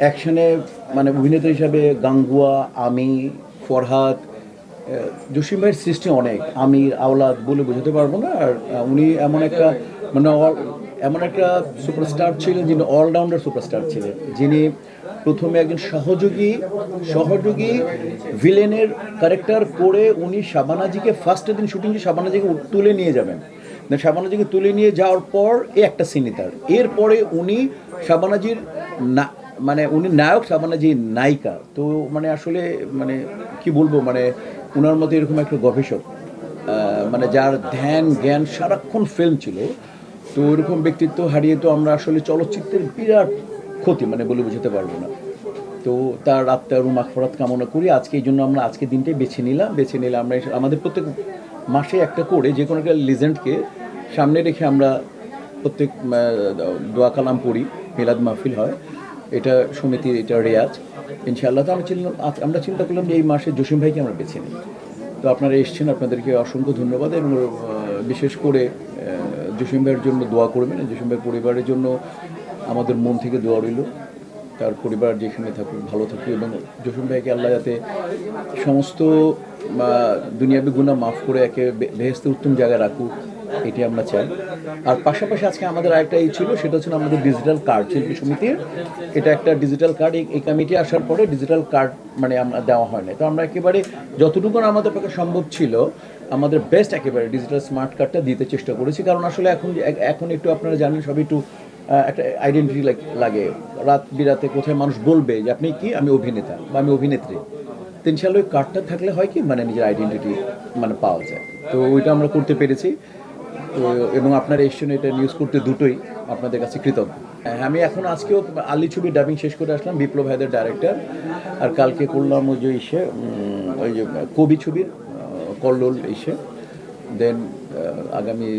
অ্যাকশনে মানে অভিনেতা হিসাবে গাঙ্গুয়া, আমি, ফরহাদ জসিম ভাইয়ের সৃষ্টি অনেক। আমির, আওলাদ বলে বোঝাতে পারব না। আর উনি এমন একটা মানে এমন একটা সুপারস্টার ছিলেন যিনি অলরাউন্ডার সুপারস্টার ছিলেন। যিনি প্রথমে একজন সহযোগী সহযোগী ভিলেনের ক্যারেক্টার করে উনি শাবানাজিকে ফার্স্টের দিন শুটিং যে শাবানাজিকে তুলে নিয়ে যাবেন। শাবানাজিকে তুলে নিয়ে যাওয়ার পর এ একটা সিনে তার। এরপরে উনি শাবানাজির না মানে উনি নায়ক শাবানাজি নায়িকা, তো মানে আসলে মানে কি বলব মানে ওনার মতো এরকম একটা গবেষক মানে যার ধ্যান, জ্ঞান সারাক্ষণ ফিল্ম ছিল, তো ওইরকম ব্যক্তিত্ব হারিয়ে তো আমরা আসলে চলচ্চিত্রের বিরাট ক্ষতি মানে বলে বোঝাতে পারব না। তো তার আত্মার মাখফরাত কামনা করি, আজকে এই জন্য আমরা আজকে দিনটাই বেছে নিলাম, বেছে নিলে আমরা আমাদের প্রত্যেক মাসে একটা করে যে কোনো একটা লিজেন্ডকে সামনে রেখে আমরা প্রত্যেক দোয়া কালাম পড়ি, মিলাদ মাহফিল হয়। এটা সমিতির, এটা রেয়াজ। ইনশাআল্লাহ তো আমরা চিনলাম আমরা চিন্তা করলাম যে এই মাসে জসিম ভাইকে আমরা বেছে নিই। তো আপনারা এসছেন, আপনাদেরকে অসংখ্য ধন্যবাদ এবং বিশেষ করে জসিম ভাইয়ের জন্য দোয়া করবেন। জসিম ভাইয়ের পরিবারের জন্য আমাদের মন থেকে দোয়া রইল। তার পরিবার যেখানে থাকুক, ভালো থাকুক এবং জসিম ভাইকে আল্লাহ যাতে সমস্ত দুনিয়াবি গুণা মাফ করে, একে বেহেস্তে উত্তম জায়গায় রাখুক এটি আমরা চাই। আর পাশাপাশি আজকে আমাদের আরেকটা এই ছিল, সেটা হচ্ছে আমাদের ডিজিটাল কার্ড শিল্পী সমিতির। এটা একটা ডিজিটাল কার্ড এই কমিটি আসার পরে ডিজিটাল কার্ড মানে আমরা দেওয়া হয় না তো আমরা একেবারে যতটুকু আমাদের পক্ষে সম্ভব ছিল, আমাদের বেস্ট একেবারে ডিজিটাল স্মার্ট কার্ডটা দিতে চেষ্টা করেছি। কারণ আসলে এখন এখন একটু আপনারা জানেন সবই একটু একটা আইডেন্টিটি লাগে। রাত বিরাতে কোথায় মানুষ বলবে যে, আপনি কি? আমি অভিনেতা বা আমি অভিনেত্রী। তো ইনশাল্লাহ ওই কার্ডটা থাকলে হয় কি মানে নিজের আইডেন্টিটি মানে পাওয়া যায়। তো ওইটা আমরা করতে পেরেছি। তো এবং আপনারা এসছেন এটা নিউজ করতে দুটোই আপনাদের কাছে কৃতজ্ঞ। হ্যাঁ, আমি এখন আজকেও আলি ছবি ডাবিং শেষ করে আসলাম বিপ্লব ভাইদের ডাইরেক্টর আর কালকে করলাম ওই যে ইসে ওই যে কবি ছবির কল্লোল ইসে। দেন আগামী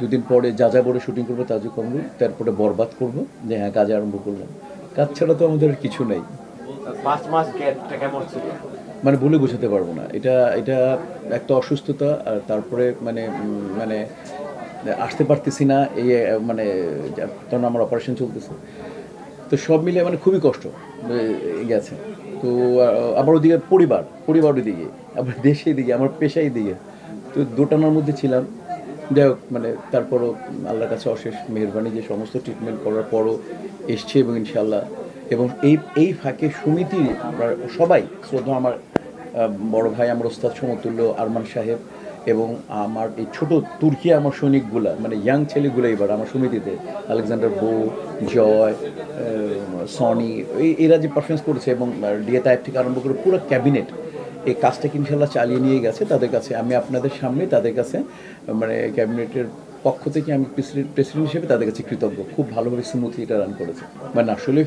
দুদিন পরে যা যা বড় শুটিং করব তাজু কমরু তারপরে বরবাদ করব। যে হ্যাঁ কাজে আরম্ভ করলাম। কাজ ছাড়া তো আমাদের কিছু নেই। পাঁচ মাস গ্যাপটা কেমন ছিল? মানে বলে বোঝাতে পারব না। এটা এটা একটা অসুস্থতা আর তারপরে মানে মানে আসতে পারতেছি না, এই মানে তখন আমার অপারেশন চলতেছে। তো সব মিলে মানে খুবই কষ্ট গেছে। তো আবার ওদিকে পরিবার পরিবার ওদিকে, আবার দেশে দিকে আমার পেশাই দিকে তো দোটানার মধ্যে ছিলাম। যাই হোক মানে তারপরও আল্লাহর কাছে অশেষ মেহরবানি যে সমস্ত ট্রিটমেন্ট করার পরও এসছে এবং ইনশাল্লাহ এবং এই এই ফাঁকে সমিতির আমরা সবাই, শ্রদ্ধা আমার বড় ভাই, আমার ওস্তাদ সমতুল্য আরমান সাহেব এবং আমার এই ছোট তুর্কি আমার সৈনিকগুলা মানে ইয়াং ছেলেগুলো এবার আমার সমিতিতে, আলেকজান্ডার বো, জয় সনি এরা যে পারফরমেন্স করেছে এবং ডিএ তাইপ থেকে আরম্ভ করে পুরো ক্যাবিনেট এই কাজটাকে ইনশাল্লাহ চালিয়ে নিয়ে গেছে। তাদের কাছে আমি আপনাদের সামনে, তাদের কাছে মানে ক্যাবিনেটের পক্ষ থেকে আমি প্রেসিডেন্ট হিসেবে তাদের কাছে কৃতজ্ঞ। খুব ভালোভাবে স্মুথলি এটা রান করেছে। মানে আসলে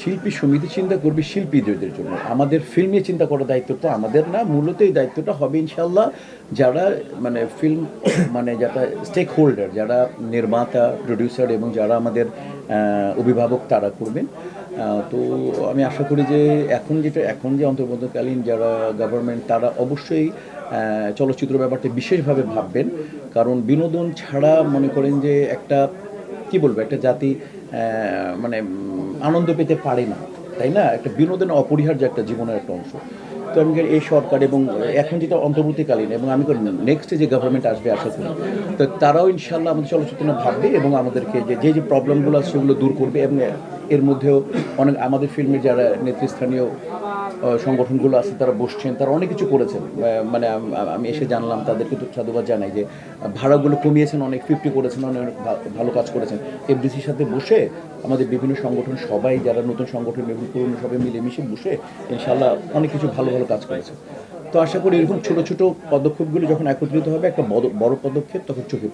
শিল্পী সমিতি চিন্তা করবে শিল্পীদের জন্য। আমাদের ফিল্ম চিন্তা করার দায়িত্বটা আমাদের না, মূলত এই দায়িত্বটা হবে ইনশাল্লাহ যারা মানে ফিল্ম মানে যারা স্টেক হোল্ডার যারা নির্মাতা প্রডিউসার এবং যারা আমাদের অভিভাবক তারা করবেন। তো আমি আশা করি যে এখন যেটা, এখন যে অন্তর্বর্তীকালীন যারা গভর্নমেন্ট তারা অবশ্যই চলচ্চিত্র ব্যাপারটা বিশেষভাবে ভাববেন। কারণ বিনোদন ছাড়া মনে করেন যে একটা, কি বলব, একটা জাতি মানে আনন্দ পেতে পারে না, তাই না? একটা বিনোদন অপরিহার্য একটা জীবনের একটা অংশ। তো আমি এই সরকার এবং এখন যেটা অন্তর্বর্তীকালীন এবং আমি করি নেক্সট যে গভর্নমেন্ট আসবে, আশা করি। তো তারাও ইনশাল্লাহ আমাদের চলচ্চিত্র ভাববে এবং আমাদেরকে যে যে প্রবলেমগুলো আছে সেগুলো দূর করবে এবং এর মধ্যেও অনেক আমাদের ফিল্মের যারা নেতৃস্থানীয় সংগঠনগুলো আছে, তারা বসছেন, তারা অনেক কিছু করেছেন। মানে আম- এসে জানলাম, তাদেরকে তো সাধুবাদ জানাই যে ভাড়াগুলো কমিয়েছেন, অনেক ফিফটি করেছেন, অনেক ভালো কাজ করেছেন। এফডিসির সাথে বসে আমাদের বিভিন্ন সংগঠন, সবাই যারা নতুন সংগঠন এবং পুরনো সবাই মিলেমিশে বসে ইনশাল্লাহ অনেক কিছু ভালো ভালো কাজ করেছে। তো আশা করি এরকম ছোট ছোট পদক্ষেপগুলো যখন একত্রিত হবে, একটা বড় বড় পদক্ষেপ তখন চোখে